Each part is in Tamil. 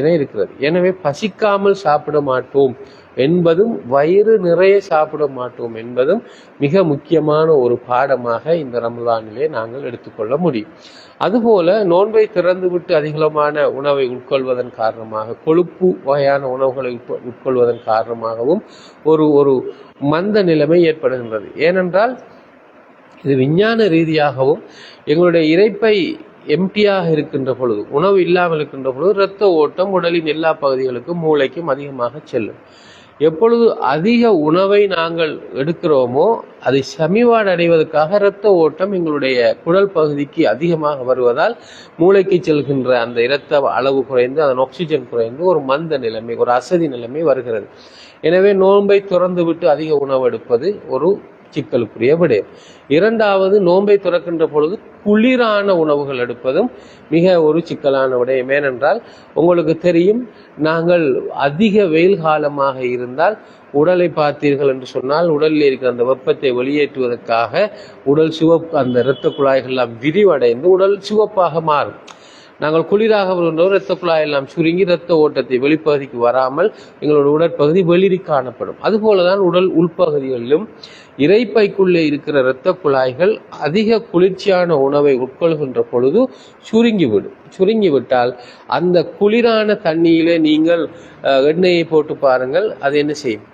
இணை இருக்கிறது. எனவே பசிக்காமல் சாப்பிட மாட்டோம் என்பதும் வயிறு நிறைய சாப்பிட மாட்டோம் என்பதும் மிக முக்கியமான ஒரு பாடமாக இந்த ரமலானிலே நாங்கள் எடுத்துக்கொள்ள முடியும். அதுபோல நோன்பை திறந்துவிட்டு அதிகமான உணவை உட்கொள்வதன் காரணமாக கொழுப்பு வகையான உணவுகளை உட்கொள்வதன் காரணமாகவும் ஒரு ஒரு மந்த நிலைமை ஏற்படுகின்றது. ஏனென்றால் இது விஞ்ஞான ரீதியாகவும் எங்களுடைய இறைப்பை எம்டியாக இருக்கின்ற பொழுது உணவு இல்லாமல் இருக்கின்ற பொழுது இரத்த ஓட்டம் உடலின் எல்லா பகுதிகளுக்கும் மூளைக்கும் அதிகமாக செல்லும். எப்பொழுது அதிக உணவை நாங்கள் எடுக்கிறோமோ அதை சமிவாடு அடைவதற்காக இரத்த ஓட்டம் எங்களுடைய குடல் பகுதிக்கு அதிகமாக வருவதால் மூளைக்கு செல்கின்ற அந்த இரத்த அளவு குறைந்து அதன் ஆக்சிஜன் குறைந்து ஒரு மந்த நிலைமை ஒரு அசதி நிலைமை வருகிறது. எனவே நோன்பை திறந்து விட்டு அதிக உணவு எடுப்பது ஒரு சிக்கலுக்குரிய இரண்டாவது நோன்பை துறக்கின்ற பொழுது குளிரான உணவுகள் எடுப்பதும் மிக ஒரு சிக்கலான விடயம் ஏனென்றால் உங்களுக்கு தெரியும் நாங்கள் அதிக வெயில் காலமாக இருந்தால் உடலை பார்த்தீர்கள் என்று சொன்னால் உடலில் இருக்கிற அந்த வெப்பத்தை வெளியேற்றுவதற்காக உடல் சிவப்பு அந்த இரத்த குழாய்கள் எல்லாம் விரிவடைந்து உடல் சிவப்பாக மாறும். நாங்கள் குளிராக வருகின்றோம். இரத்த குழாய் எல்லாம் சுருங்கி இரத்த ஓட்டத்தை வெளிப்பகுதிக்கு வராமல் எங்களோட உடற்பகுதி வெளிரி காணப்படும். அதுபோலதான் உடல் உள்பகுதிகளிலும் இறைப்பைக்குள்ளே இருக்கிற இரத்த குழாய்கள் அதிக குளிர்ச்சியான உணவை உட்கொள்கின்ற பொழுது சுருங்கிவிடும். சுருங்கிவிட்டால் அந்த குளிரான தண்ணியிலே நீங்கள் எண்ணெயை போட்டு பாருங்கள். அது என்ன செய்யும்?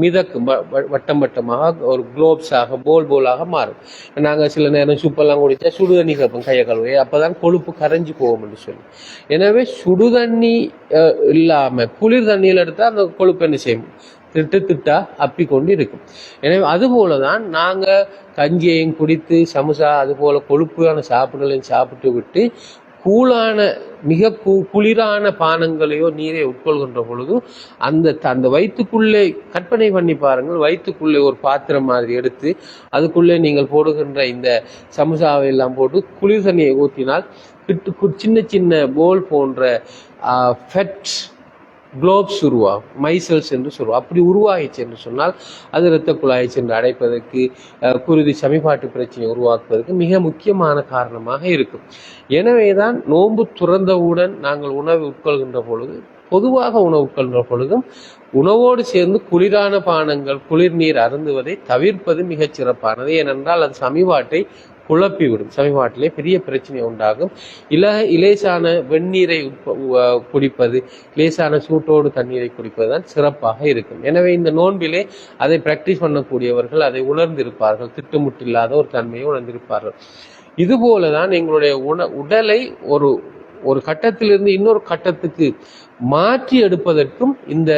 மிதக்கும். வ- வட்டம் வட்டமாக ஒரு குளோப்ஸாக போல் போலாக மாறும். நாங்கள் சில நேரம் சூப்பெல்லாம் குடித்தா சுடு தண்ணி கேட்போம் கையை கழுவி. அப்போதான் கொழுப்பு கரைஞ்சி போகும் என்று சொல்லி. எனவே சுடு தண்ணி குளிர் தண்ணியில் எடுத்தால் அந்த கொழுப்பு என்ன செய்யும்? திட்டு திட்டா அப்பி கொண்டு இருக்கும். எனவே அதுபோல தான் நாங்கள் கஞ்சியையும் குடித்து சமுசா அதுபோல் கொழுப்பான சாப்பிடலையும் சாப்பிட்டு விட்டு கூலான மிக கு குளிரான பானங்களையோ நீரை உட்கொள்கின்ற பொழுது அந்த த- அந்த வயிற்றுக்குள்ளே கற்பனை பண்ணி பாருங்கள் வயிற்றுக்குள்ளே ஒரு பாத்திரம் மாதிரி எடுத்து அதுக்குள்ளே நீங்கள் போடுகின்ற இந்த சமுசாவை எல்லாம் போட்டு குளிர் தண்ணியை ஊற்றினால் கிட்டு சின்ன சின்ன போல் போன்ற ஃபெட் குளோப்ஸ் உருவாகும் மைசல்ஸ் என்று சொல்லுவோம் அப்படி உருவாகிச்சு என்று சொன்னால் அது இரத்த குழாயை சென்று அடைப்பதற்கு குருதி சமிபாட்டு பிரச்சனையை உருவாக்குவதற்கு மிக முக்கியமான காரணமாக இருக்கும். எனவே தான் நோன்பு துறந்தவுடன் நாங்கள் உணவை உட்கொள்கின்ற பொழுது பொதுவாக உணவு உட்கொள்கின்ற பொழுதும் உணவோடு சேர்ந்து குளிரான பானங்கள் குளிர் நீர் அருந்துவதை தவிர்ப்பது மிகச் சிறப்பானது. ஏனென்றால் அது சமிபாட்டை குழப்பிவிடும் சமிபாட்டிலே பெரிய பிரச்சனை உண்டாகும். இல இலேசான வெந்நீரை குடிப்பது லேசான சூட்டோடு தண்ணீரை குடிப்பது தான் சிறப்பாக இருக்கும். எனவே இந்த நோன்பிலே அதை பிராக்டிஸ் பண்ணக்கூடியவர்கள் அதை உணர்ந்திருப்பார்கள். திட்டுமுட்டில்லாத ஒரு தன்மையை உணர்ந்திருப்பார்கள். இதுபோல தான் எங்களுடைய உண உடலை ஒரு ஒரு கட்டத்திலிருந்து இன்னொரு கட்டத்துக்கு மாற்றி எடுப்பதற்கும் இந்த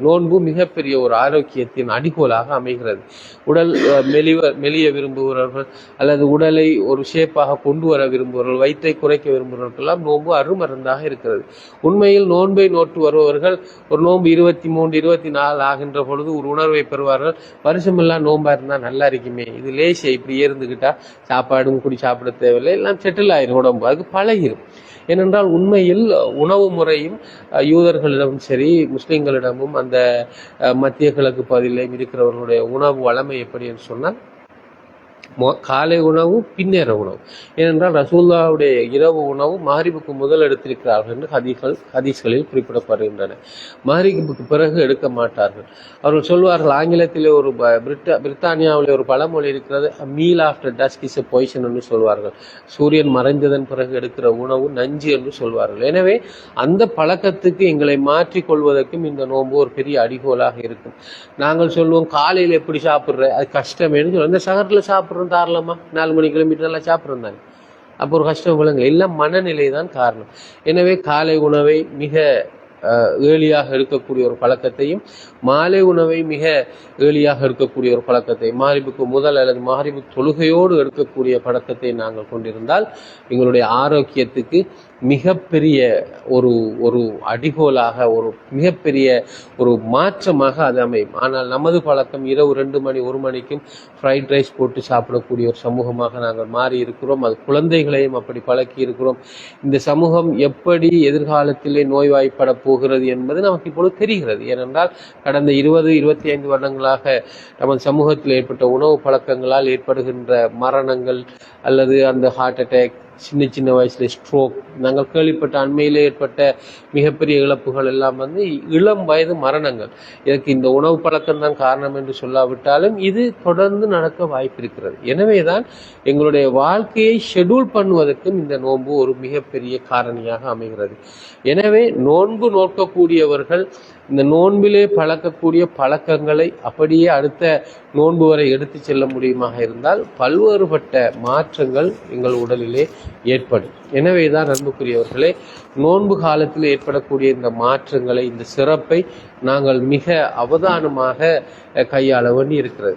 நோன்பு மிகப்பெரிய ஒரு ஆரோக்கியத்தின் அடிகோலாக அமைகிறது. உடல் மெலிவ மெலிய விரும்புகிறவர்கள் அல்லது உடலை ஒரு ஷேப்பாக கொண்டு வர விரும்புகிறவர்கள் வயிற்றை குறைக்க விரும்புகிறவர்களெல்லாம் நோன்பு அருமருந்தாக இருக்கிறது. உண்மையில் நோன்பை நோட்டு வருபவர்கள் ஒரு நோன்பு இருபத்தி மூன்று இருபத்தி நாலு ஆகின்ற பொழுது ஒரு உணர்வை பெறுவார்கள். வருஷமெல்லாம் நோம்பாக இருந்தால் நல்லா இருக்குமே இது லேசியா இப்படி இருந்துக்கிட்டால் சாப்பாடும் குடி சாப்பிட தேவையில்லை எல்லாம் செட்டில் ஆயிரும் உடம்பு. அதுக்கு பழகிரும். ஏனென்றால் உண்மையில் உணவு முறையும் அஹ், யூதர்களிடமும் சரி முஸ்லிம்களிடமும் அந்த அஹ், மத்திய கிழக்கு பகுதியிலும் இருக்கிறவர்களுடைய உணவு வளமை எப்படி என்று சொன்னால் மொ- காலை உணவு பின்னேற உணவு ஏனென்றால் ரசூல்லாவுடைய இரவு உணவு மாரிபுக்கு முதல் எடுத்திருக்கிறார்கள் என்று ஹதீஸ்கள் ஹதீஸ்களில் குறிப்பிடப்படுகின்றன. மாரிபுக்கு பிறகு எடுக்க மாட்டார்கள். அவர்கள் சொல்வார்கள் ஆங்கிலத்திலே ஒரு ப- பிரிட்ட பிரித்தானியாவிலே ஒரு பழமொழி இருக்கிறது meal after dusk is a poison என்று சொல்வார்கள். சூரியன் மறைந்ததன் பிறகு எடுக்கிற உணவு நஞ்சு என்று சொல்வார்கள். எனவே அந்த பழக்கத்துக்கு எங்களை மாற்றிக் கொள்வதற்கும் இந்த நோன்பு ஒரு பெரிய அடிகோலாக இருக்கும். நாங்கள் சொல்லுவோம் காலையில் எப்படி சாப்பிட்ற? அது கஷ்டமேன்னு சொல்லுவோம் இந்த சாப்பிட்ற சாப்பிட்றோம் தாராளமா நாலு மணி கிலோமீட்டர் எல்லாம் சாப்பிட்றோம் தானே அப்போ ஒரு கஷ்டம் விளங்க எல்லாம் மனநிலை தான் காரணம். எனவே காலை உணவை மிக அஹ், எடுக்கக்கூடிய இருக்கக்கூடிய ஒரு பழக்கத்தையும் மாலை உணவை மிக ஏளியாக இருக்கக்கூடிய ஒரு பழக்கத்தை மாரிபுக்கு முதல் அல்லது மாரிபு தொழுகையோடு எடுக்கக்கூடிய பழக்கத்தை நாங்கள் கொண்டிருந்தால் எங்களுடைய ஆரோக்கியத்துக்கு மிகப்பெரிய ஒரு ஒரு அடிகோலாக ஒரு மிகப்பெரிய ஒரு மாற்றமாக அது அமையும். ஆனால் நமது பழக்கம் இரவு ரெண்டு மணி ஒரு மணிக்கும் ஃப்ரைட் ரைஸ் போட்டு சாப்பிடக்கூடிய ஒரு சமூகமாக நாங்கள் மாறி இருக்கிறோம் அது குழந்தைகளையும் அப்படி பழக்கி இருக்கிறோம் இந்த சமூகம் எப்படி எதிர்காலத்திலே நோய்வாய்ப்பட போகிறது என்பது நமக்கு இப்பொழுது தெரிகிறது. ஏனென்றால் கடந்த இருபது இருபத்தி ஐந்து வருடங்களாக நமது சமூகத்தில் ஏற்பட்ட உணவு பழக்கங்களால் ஏற்படுகின்ற மரணங்கள் அல்லது அந்த ஹார்ட் அட்டாக் சின்ன சின்ன வயசுல ஸ்ட்ரோக் நாங்கள் கேள்விப்பட்ட அண்மையில் ஏற்பட்ட மிகப்பெரிய இழப்புகள் எல்லாம் வந்து இளம் வயது மரணங்கள். இதற்கு இந்த உணவு பழக்கம் தான் காரணம் என்று சொல்லாவிட்டாலும் இது தொடர்ந்து நடக்க வாய்ப்பு இருக்கிறது எனவே தான் எங்களுடைய வாழ்க்கையை ஷெட்யூல் பண்ணுவதற்கும் இந்த நோன்பு ஒரு மிகப்பெரிய காரணியாக அமைகிறது. எனவே நோன்பு நோக்கக்கூடியவர்கள் இந்த நோன்பிலே பழக்கக்கூடிய பழக்கங்களை அப்படியே அடுத்த நோன்பு வரை எடுத்து செல்ல முடியுமாக இருந்தால் பல்வேறுபட்ட மாற்றங்கள் எங்கள் உடலிலே ஏற்படும். எனவே தான் அன்புக்குரியவர்களே நோன்பு காலத்தில் ஏற்படக்கூடிய இந்த மாற்றங்களை இந்த சிறப்பை நாங்கள் மிக அவதானமாக கையாள வேண்டி இருக்கிறது